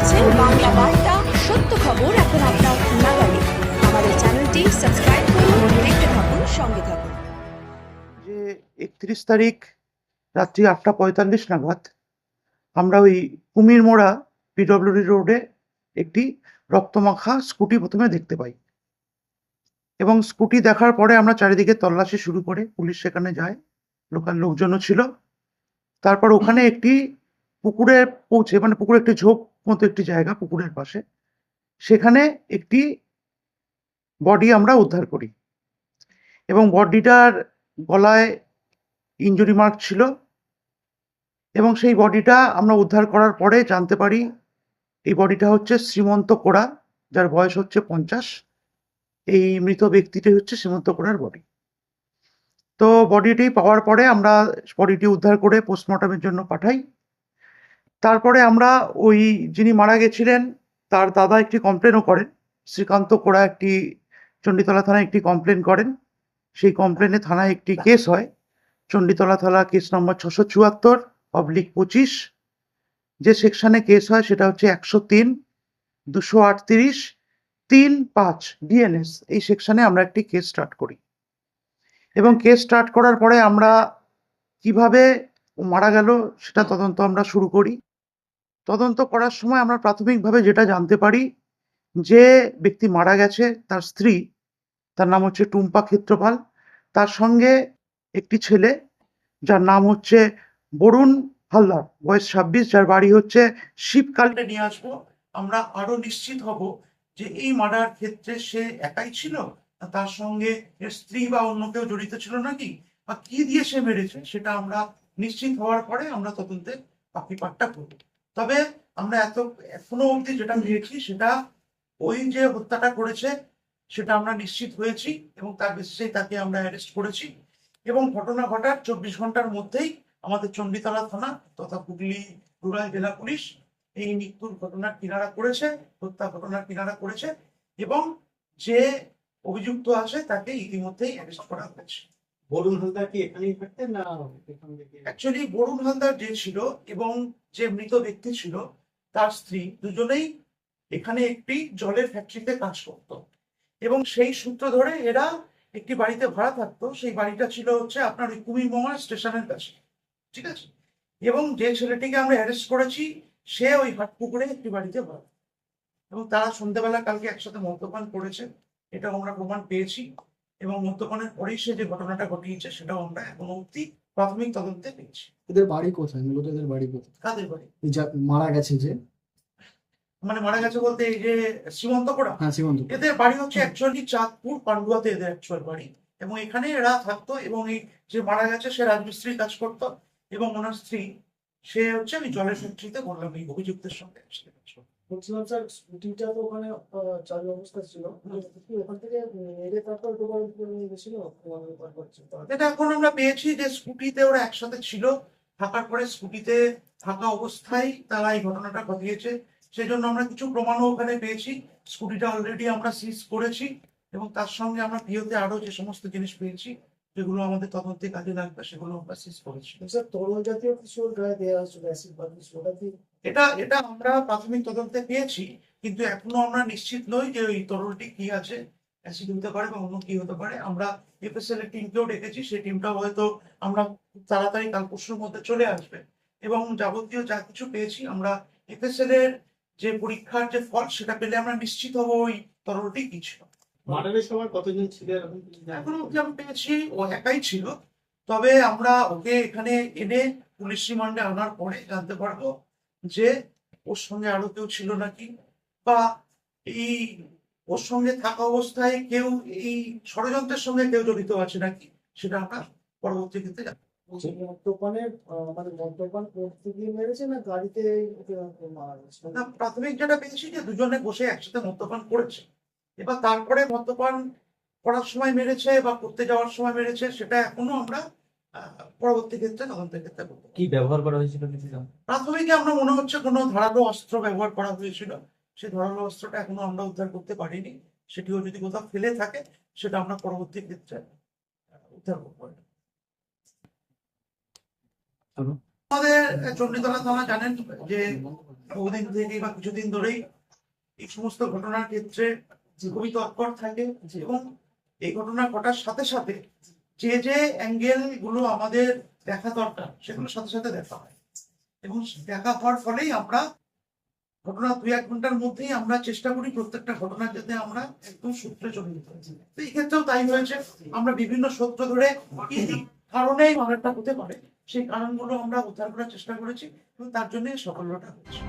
দেখছেন বাংলা বার্তা, সত্য খবর এখন আপনার নাগালে। আমাদের চ্যানেলটি সাবস্ক্রাইব করুন, দেখতে থাকুন, সঙ্গে থাকুন। যে একত্রিশ তারিখ, রাত্রি আটটা পঁয়তাল্লিশ নাগাদ, আমরা ওই কুমির মোড়া পিডব্লিউডি রোডে একটি রক্তমাখা স্কুটি প্রথমে দেখতে পাই। এবং স্কুটি দেখার পরে আমরা চারিদিকে তল্লাশি শুরু করে, পুলিশ সেখানে যায়, লোকাল লোকজনও ছিল। তারপর ওখানে একটি পুকুরে পৌঁছে মানে পুকুরে একটি ঝোপ মতো একটি জায়গা পুকুরের পাশে। সেখানে একটি বডি আমরা উদ্ধার করি। এবং বডিটার গলায় ইনজুরি মার্ক ছিল। এবং সেই বডিটা আমরা উদ্ধার করার পরে জানতে পারি, এই বডিটা হচ্ছে শ্রীমন্ত কোড়া, যার বয়স হচ্ছে পঞ্চাশ। এই মৃত ব্যক্তিটি হচ্ছে শ্রীমন্ত কোড়ার বডি। তো বডিটি পাওয়ার পরে আমরা বডিটি উদ্ধার করে পোস্টমর্টমের জন্য পাঠাই। তারপরে আমরা ওই যিনি মারা গেছিলেন, তার দাদা একটি কমপ্লেনও করেন। শ্রীকান্ত কোড়া একটি, চণ্ডীতলা থানায় একটি কমপ্লেন করেন। সেই কমপ্লেনে থানায় একটি কেস হয়। চণ্ডীতলা থানা কেস নম্বর ছশো চুয়াত্তর পাবলিক পঁচিশ। যে সেকশনে কেস হয়, সেটা হচ্ছে একশো তিন, দুশো আটত্রিশ, তিন পাঁচ ডিএনএস এই সেকশনে আমরা একটি কেস স্টার্ট করি। এবং কেস স্টার্ট করার পরে আমরা কীভাবে মারা গেল, সেটা তদন্ত আমরা শুরু করি। তদন্ত করার সময় আমরা প্রাথমিকভাবে যেটা জানতে পারি, যে ব্যক্তি মারা গেছে, তার স্ত্রী, তার নাম হচ্ছে টুম্পা ক্ষেত্রপাল। তার সঙ্গে একটি ছেলে, যার নাম হচ্ছে বরুণ হালদার, বয়স ছাব্বিশ, যার বাড়ি হচ্ছে শিবকালে নিয়ে আসব। আমরা আরও নিশ্চিত হব যে এই মার্ডার ক্ষেত্রে সে একাই ছিল তার সঙ্গে স্ত্রী বা অন্য কেউ জড়িত ছিল নাকি, বা কি দিয়ে সে মেরেছে, সেটা আমরা নিশ্চিত হওয়ার পরে আমরা তদন্তে বাকি পাঠটা করব। তবে আমরা এত এখনও অবধি যেটা পেয়েছি সেটা ওই যে হত্যাটা করেছে সেটা আমরা নিশ্চিত হয়েছি এবং তার বেসিসেই তাকে আমরা অ্যারেস্ট করেছি এবং ঘটনা ঘটার চব্বিশ ঘণ্টার মধ্যেই আমাদের চণ্ডীতলা থানা তথা হুগলি রুরাল জেলা পুলিশ এই মৃত্যুর ঘটনার কিনারা করেছে হত্যা ঘটনার কিনারা করেছে এবং যে অভিযুক্ত আছে তাকে ইতিমধ্যেই অ্যারেস্ট করা হয়েছে। বরুণ হালদার কি এখানেই থাকতেন না অ্যাকচুয়ালি বরুণ হালদার যে ছিল এবং যে মৃত ব্যক্তি ছিল, তার স্ত্রী দুজনেই এখানে একটি জলের ফ্যাক্টরিতে কাজ করত। এবং সেই সূত্র ধরে এরা একটি বাড়িতে ভাড়া থাকতো। সেই বাড়িটা ছিল হচ্ছে আপনার ওই কুমিরমোহনা স্টেশনের কাছে। ঠিক আছে? এবং যে ছেলেটিকে আমরা অ্যারেস্ট করেছি, সে ওই হাটপুকুরে একটি বাড়িতে ভাড়া। এবং তারা সন্ধ্যেবেলা কালকে একসাথে মদ্যপান করেছে, এটাও আমরা প্রমাণ পেয়েছি। এবং মদ্যপানের পরেই সে যে ঘটনাটা ঘটিয়েছে, সেটাও আমরা এখনও অব্দি প্রাথমিক তদন্তে পেয়েছি। এদের বাড়ি কোথায়? মূলত এদের বাড়ি কোথায়? কাদের বাড়ি? এই যা মারা গেছে যে? মানে মারা গেছে বলতে এই যে সীমন্ত করা হ্যাঁ সীমন্ত এদের বাড়ি হচ্ছে অ্যাকচুয়ালি চাঁদপুর পান্ডুয়াতে এদের অ্যাকচুয়াল বাড়ি। এবং এখানে এরা থাকতো এবং এই যে মারা গেছে সে রাজমিস্ত্রি কাজ করতো। এবং ওনার স্ত্রী সে হচ্ছে আমি জলের ফ্যাক্টরিতে বললাম এই অভিযুক্তের সঙ্গে। বলছিলাম স্যার স্কুটিটা তো ওখানে আহ, চালু অবস্থা ছিল। ওখান থেকে মেরে তারপর করছে এটা এখন আমরা পেয়েছি যে স্কুটিতে ওরা একসাথে ছিল থাকার পরে স্কুটিতে থাকা অবস্থায় তারা এই ঘটনাটা ঘটিয়েছে। সেই জন্য আমরা কিছু প্রমাণও ওখানে পেয়েছি। স্কুটিটা অলরেডি আমরা সিজ করেছি এবং তার সঙ্গে আমরা পিওতে আরও যে সমস্ত জিনিস পেয়েছি যেগুলো আমাদের তদন্তে কাজে লাগবে সেগুলো আমরা সিজ করেছি। স্যার তরল জাতীয় কিছু গায়ে দেওয়া অ্যাসিড বা কিছু এটা এটা আমরা প্রাথমিক তদন্তে পেয়েছি কিন্তু এখনও আমরা নিশ্চিত নই যে ওই তরলটি কি আছে। অ্যাসিড হতে পারে বা অন্য কি হতে পারে আমরা এফএসএল এর টিমকেও ডেকেছি সেই টিমটাও হয়তো আমরা তাড়াতাড়ি কাল পরশুর মধ্যে চলে আসবে। এবং যাবতীয় যা কিছু পেয়েছি আমরা এফএসএল এর যে পরীক্ষার যে ফল সেটা পেলে আমরা নিশ্চিত হব ওই তরলটি কি ছিল। মার্ডারের সময় কতজন ছিল কিছু অব্দি আমি পেয়েছি ও একাই ছিল। তবে আমরা ওকে এখানে এনে পুলিশ রিমান্ডে আনার পরে জানতে পারব যে ওর সঙ্গে আরও কেউ ছিল নাকি বা এই ওর সঙ্গে থাকা অবস্থায় কেউ এই ষড়যন্ত্রের সঙ্গে কেউ জড়িত আছে নাকি? সেটা আমরা পরবর্তী ক্ষেত্রে আহ, মানে মদ্যপান করতে গিয়ে মেরেছে না গাড়িতে ওকে মারা গেছে? না, প্রাথমিক যেটা পেয়েছি যে দুজনে বসে একসাথে মদ্যপান করেছে। এবার তারপরে মদ্যপান করার সময় মেরেছে বা করতে যাওয়ার সময় মেরেছে সেটা এখনও আমরা আহ, পরবর্তী ক্ষেত্রে তদন্তের ক্ষেত্রে কি ব্যবহার করা হয়েছিল প্রাথমিকে আমরা মনে হচ্ছে কোনো ধারালো অস্ত্র ব্যবহার করা হয়েছিল। সেই ধারালো অস্ত্রটা এখনও আমরা উদ্ধার করতে পারিনি সেটিও যদি কোথাও ফেলে থাকে সেটা আমরা পরবর্তী ক্ষেত্রে উদ্ধার করব। আমাদের চণ্ডীতলা থানা জানেন যে বহুদিন থেকে বা কিছুদিন ধরেই এই সমস্ত ঘটনার ক্ষেত্রে খুবই তৎপর থাকে এবং এই ঘটনা ঘটার সাথে সাথে যে যে অ্যাঙ্গেলগুলো আমাদের দেখা দরকার সেগুলোর সাথে সাথে দেখা হয়। এবং দেখা হওয়ার ফলেই আমরা ঘটনা দুই, এক ঘণ্টার মধ্যেই আমরা চেষ্টা করি প্রত্যেকটা ঘটনা যাতে আমরা একদম সূত্রে চলে যেতে তো এই ক্ষেত্রেও তাই হয়েছে। আমরা বিভিন্ন সূত্র ধরে কারণেই কারণে মামলাটা হতে পারে, সেই কারণগুলো আমরা উদ্ধার করার চেষ্টা করেছি এবং তার জন্যই সফলতা হয়েছে।